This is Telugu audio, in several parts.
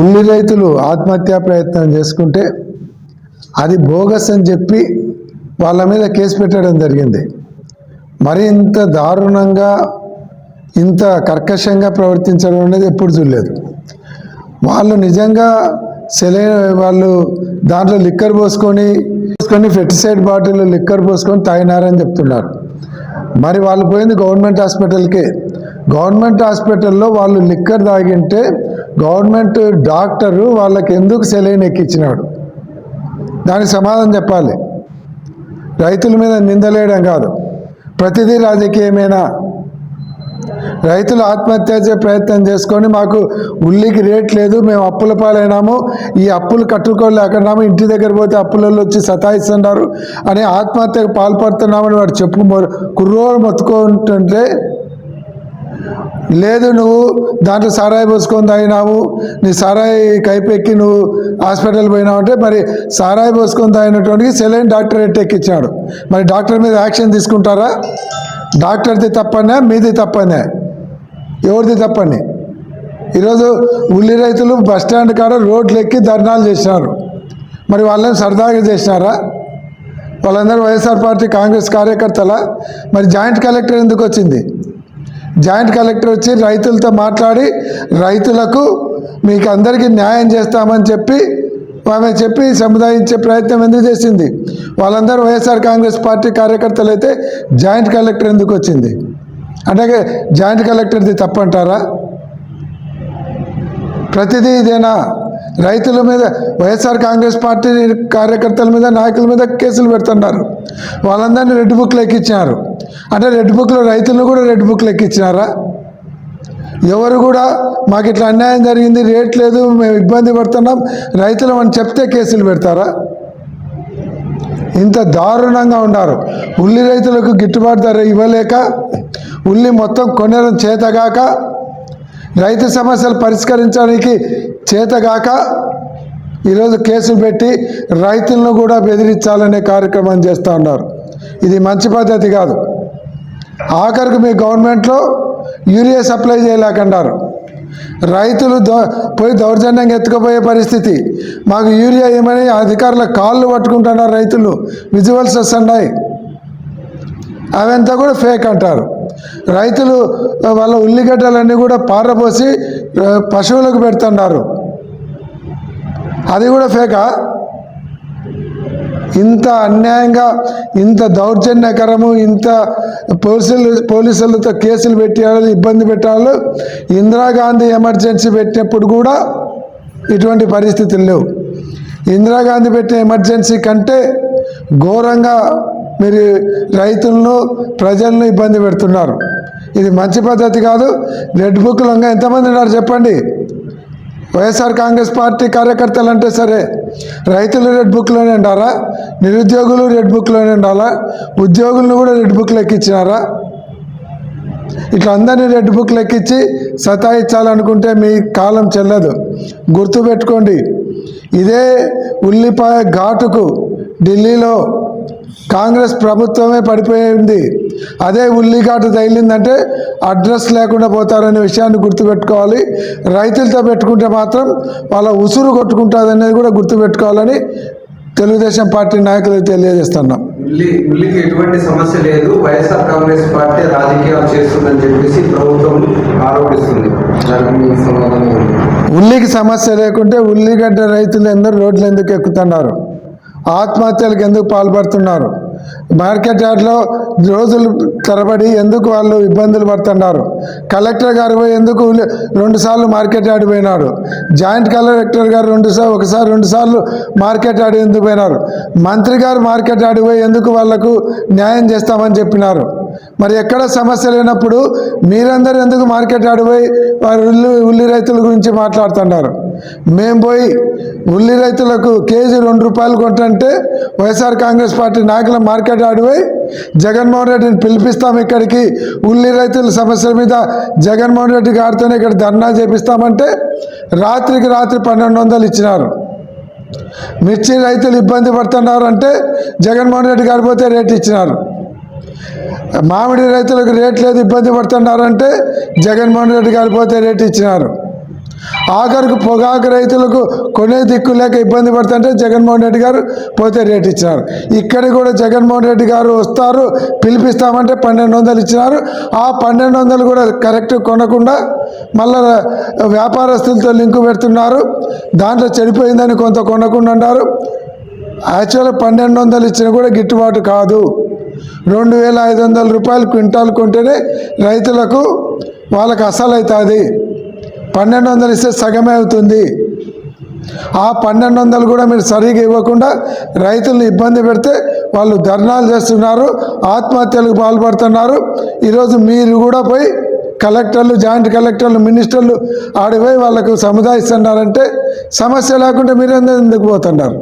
ఉల్లి రైతులు ఆత్మహత్యా ప్రయత్నం చేసుకుంటే అది బోగస్ అని చెప్పి వాళ్ళ మీద కేసు పెట్టడం జరిగింది. మరి ఇంత దారుణంగా ఇంత కర్కశంగా ప్రవర్తించడం అనేది ఎప్పుడు చూడలేదు. వాళ్ళు నిజంగా సెలైన వాళ్ళు దాంట్లో లిక్కర్ పోసుకొని పోసుకొని ఫెర్టిసైడ్ బాటిల్ లిక్కర్ పోసుకొని తాగినారని చెప్తున్నారు. మరి వాళ్ళు పోయింది గవర్నమెంట్ హాస్పిటల్కే. గవర్నమెంట్ హాస్పిటల్లో వాళ్ళు లిక్కర్ తాగింటే గవర్నమెంట్ డాక్టరు వాళ్ళకి ఎందుకు సెలైన్ ఎక్కించినాడు? దానికి సమాధానం చెప్పాలి. రైతుల మీద నిందలేయడం కాదు. ప్రతిదీ రాజకీయమేనా? రైతులు ఆత్మహత్య చేసే ప్రయత్నం చేసుకొని మాకు ఉల్లికి రేట్ లేదు మేము అప్పుల పాలైనాము ఈ అప్పులు కట్టుకోలేకున్నాము ఇంటి దగ్గర పోతే అప్పులలో వచ్చి సతాయిస్తున్నారు అని ఆత్మహత్యకు పాల్పడుతున్నామని వాడు చెప్పు కుర్రోలు మొత్తుకుంటుంటే లేదు నువ్వు దాంట్లో సారాయి పోసుకొని తాగినావు. నీ సారాయి కైపెక్కి నువ్వు హాస్పిటల్ పోయినావు అంటే మరి సారాయి పోసుకొని తాగినటువంటి సెలైన్ డాక్టర్ ఎట్టెక్కిచ్చాడు మరి డాక్టర్ మీద యాక్షన్ తీసుకుంటారా? డాక్టర్ది తప్పనే మీది తప్పనే? ఎవరిది తప్పని? ఈరోజు ఉల్లి రైతులు బస్ స్టాండ్ కాడ రోడ్లు ఎక్కి ధర్నాలు చేసినారు. మరి వాళ్ళని సరదాగా చేసినారా? వాళ్ళందరూ వైఎస్ఆర్ పార్టీ కాంగ్రెస్ కార్యకర్తల? మరి జాయింట్ కలెక్టర్ ఎందుకు వచ్చింది? జాయింట్ కలెక్టర్ వచ్చి రైతులతో మాట్లాడి రైతులకు మీకు అందరికీ న్యాయం చేస్తామని చెప్పి ఆమె చెప్పి సముదాయించే ప్రయత్నం ఎందుకు చేసింది? వాళ్ళందరూ వైఎస్ఆర్ కాంగ్రెస్ పార్టీ కార్యకర్తలు అయితే జాయింట్ కలెక్టర్ ఎందుకు వచ్చింది? అంటే జాయింట్ కలెక్టర్ది తప్పంటారా? ప్రతిదీ ఇదేనా? రైతుల మీద వైఎస్ఆర్ కాంగ్రెస్ పార్టీ కార్యకర్తల మీద నాయకుల మీద కేసులు పెడుతున్నారు. వాళ్ళందరినీ రెడ్ బుక్లు ఎక్కించారు అంటే రెడ్ బుక్లో రైతులను కూడా రెడ్ బుక్లు ఎక్కించినారా ఎవరు కూడా మాకు ఇట్లా అన్యాయం జరిగింది రేట్ లేదు మేము ఇబ్బంది పడుతున్నాం రైతులు అని చెప్తే కేసులు పెడతారా? ఇంత దారుణంగా ఉన్నారు. ఉల్లి రైతులకు గిట్టుబాటు ధర ఇవ్వలేక ఉల్లి మొత్తం కొనడం చేతగాక రైతు సమస్యలు పరిష్కరించడానికి చేతగాక ఈరోజు కేసులు పెట్టి రైతులను కూడా బెదిరించాలనే కార్యక్రమం చేస్తూ ఉన్నారు. ఇది మంచి పద్ధతి కాదు. ఆఖరికి మీ గవర్నమెంట్లో యూరియా సప్లై చేయలేకన్నారు. రైతులు దౌ పోయి దౌర్జన్యంగా ఎత్తుకుపోయే పరిస్థితి. మాకు యూరియా ఏమని అధికారుల కాళ్ళు పట్టుకుంటున్నారు రైతులు. విజువల్స్ వస్తున్నాయి. అవంతా కూడా ఫేక్ అంటారు. రైతులు వాళ్ళ ఉల్లిగడ్డలన్నీ కూడా పారబోసి పశువులకు పెడుతున్నారు అది కూడా ఫేకా? ఇంత అన్యాయంగా ఇంత దౌర్జన్యకరము ఇంత పోలీసులు పోలీసులతో కేసులు పెట్టాలి ఇబ్బంది పెట్టాలి ఇందిరాగాంధీ ఎమర్జెన్సీ పెట్టినప్పుడు కూడా ఇటువంటి పరిస్థితులు లేవు. ఇందిరాగాంధీ పెట్టిన ఎమర్జెన్సీ కంటే ఘోరంగా మీరు రైతులను ప్రజలను ఇబ్బంది పెడుతున్నారు. ఇది మంచి పద్ధతి కాదు. రెడ్ బుక్లంగా ఎంతమంది ఉన్నారు చెప్పండి? వైఎస్ఆర్ కాంగ్రెస్ పార్టీ కార్యకర్తలు అంటే సరే రైతులు రెడ్ బుక్లోనే ఉండాలా? నిరుద్యోగులు రెడ్ బుక్లోనే ఉండాలా? ఉద్యోగులను కూడా రెడ్ బుక్లు లెక్కించినారా? ఇట్లా అందరినీ రెడ్ బుక్లు ఎక్కించి సతాయించాలనుకుంటే మీ కాలం చెల్లదు. గుర్తుపెట్టుకోండి. ఇదే ఉల్లిపాయ ఘాటుకు ఢిల్లీలో కాంగ్రెస్ ప్రభుత్వమే పడిపోయింది. అదే ఉల్లిఘాటు తగిలిందంటే అడ్రస్ లేకుండా పోతారనే విషయాన్ని గుర్తుపెట్టుకోవాలి. రైతులతో పెట్టుకుంటే మాత్రం వాళ్ళ ఉసురు కొట్టుకుంటుంది అనేది కూడా గుర్తుపెట్టుకోవాలని తెలుగుదేశం పార్టీ నాయకులకు తెలియజేస్తున్నాం. ఉల్లి ఉల్లికి ఎటువంటి సమస్య లేదు. వైఎస్ఆర్ కాంగ్రెస్ పార్టీ రాజకీయాలు చేస్తుందని చెప్పేసి ప్రభుత్వం ఆరోపిస్తుంది? ఉల్లికి సమస్య లేకుంటే ఉల్లిగడ్డ రైతులు ఎందరూ రోడ్లు ఎందుకు ఎక్కుతున్నారు? ఆత్మహత్యలకు ఎందుకు పాల్పడుతున్నారు? మార్కెట్ యార్డ్లో రోజులు తరబడి ఎందుకు వాళ్ళు ఇబ్బందులు పడుతున్నారు? కలెక్టర్ గారు పోయి ఎందుకు రెండుసార్లు మార్కెట్ యార్డ్ పోయినారు? జాయింట్ కలెక్టర్ గారు రెండుసార్లు ఒకసారి రెండుసార్లు మార్కెట్ యార్డ్ ఎందుకు పోయినారు? మంత్రి గారు మార్కెట్ యార్డ్ పోయి ఎందుకు వాళ్ళకు న్యాయం చేస్తామని చెప్పినారు? మరి ఎక్కడ సమస్య లేనప్పుడు మీరందరూ ఎందుకు మార్కెట్ ఆడిపోయి వారి ఉల్లి ఉల్లి రైతుల గురించి మాట్లాడుతున్నారు? మేము పోయి ఉల్లి రైతులకు కేజీ రెండు రూపాయలు కొంటుంటే వైఎస్ఆర్ కాంగ్రెస్ పార్టీ నాయకుల మార్కెట్ ఆడిపోయి జగన్మోహన్ రెడ్డిని పిలిపిస్తాం ఇక్కడికి. ఉల్లి రైతుల సమస్యల మీద జగన్మోహన్ రెడ్డి గారితోనే ఇక్కడ ధర్నా చేపిస్తామంటే రాత్రికి రాత్రి పన్నెండు వందలు ఇచ్చినారు. మిర్చి రైతులు ఇబ్బంది పడుతున్నారు అంటే జగన్మోహన్ రెడ్డి గారు పోతే ఇచ్చినారు. మామిడి రైతులకు రేట్ లేదు ఇబ్బంది పడుతున్నారంటే జగన్మోహన్ రెడ్డి గారు పోతే రేట్ ఇచ్చినారు. ఆఖరికి పొగాకు రైతులకు కొనే దిక్కు లేక ఇబ్బంది పడుతుంటే జగన్మోహన్ రెడ్డి గారు పోతే రేట్ ఇచ్చినారు. ఇక్కడ కూడా జగన్మోహన్ రెడ్డి గారు వస్తారు పిలిపిస్తామంటే పన్నెండు వందలు ఇచ్చినారు. ఆ పన్నెండు వందలు కూడా కరెక్ట్ కొనకుండా మళ్ళా వ్యాపారస్తులతో లింకు పెడుతున్నారు. దాంట్లో చెడిపోయిందని కొంత కొనకుండా అంటారు. యాక్చువల్గా పన్నెండు వందలు ఇచ్చినా కూడా గిట్టుబాటు కాదు. రెండు వేల ఐదు వందల రూపాయలు క్వింటాల్ కొంటేనే రైతులకు వాళ్ళకు అసలు అవుతుంది పన్నెండు వందలు ఇస్తే సగమే అవుతుంది. ఆ పన్నెండు వందలు కూడా మీరు సరిగా ఇవ్వకుండా రైతులను ఇబ్బంది పెడితే వాళ్ళు ధర్నాలు చేస్తున్నారు ఆత్మహత్యలకు పాల్పడుతున్నారు. ఈరోజు మీరు కూడా పోయి కలెక్టర్లు జాయింట్ కలెక్టర్లు మినిస్టర్లు ఆడిపోయి వాళ్ళకు సముదాయిస్తున్నారంటే సమస్య లేకుండా మీరు ఎందుకు పోతున్నారు?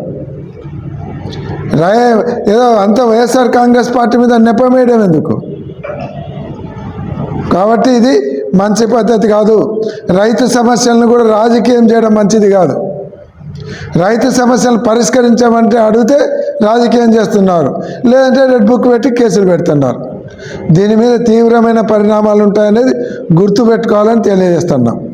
రై ఏదో అంత వైఎస్ఆర్ కాంగ్రెస్ పార్టీ మీద నెపమేయడం ఎందుకు? కాబట్టి ఇది మంచి పద్ధతి కాదు. రైతు సమస్యలను కూడా రాజకీయం చేయడం మంచిది కాదు. రైతు సమస్యలు పరిష్కరించమంటే అడిగితే రాజకీయం చేస్తున్నారు. లేదంటే రెడ్ బుక్ పెట్టి కేసులు పెడుతున్నారు. దీని మీద తీవ్రమైన పరిణామాలు ఉంటాయనేది గుర్తుపెట్టుకోవాలని తెలియజేస్తున్నాం.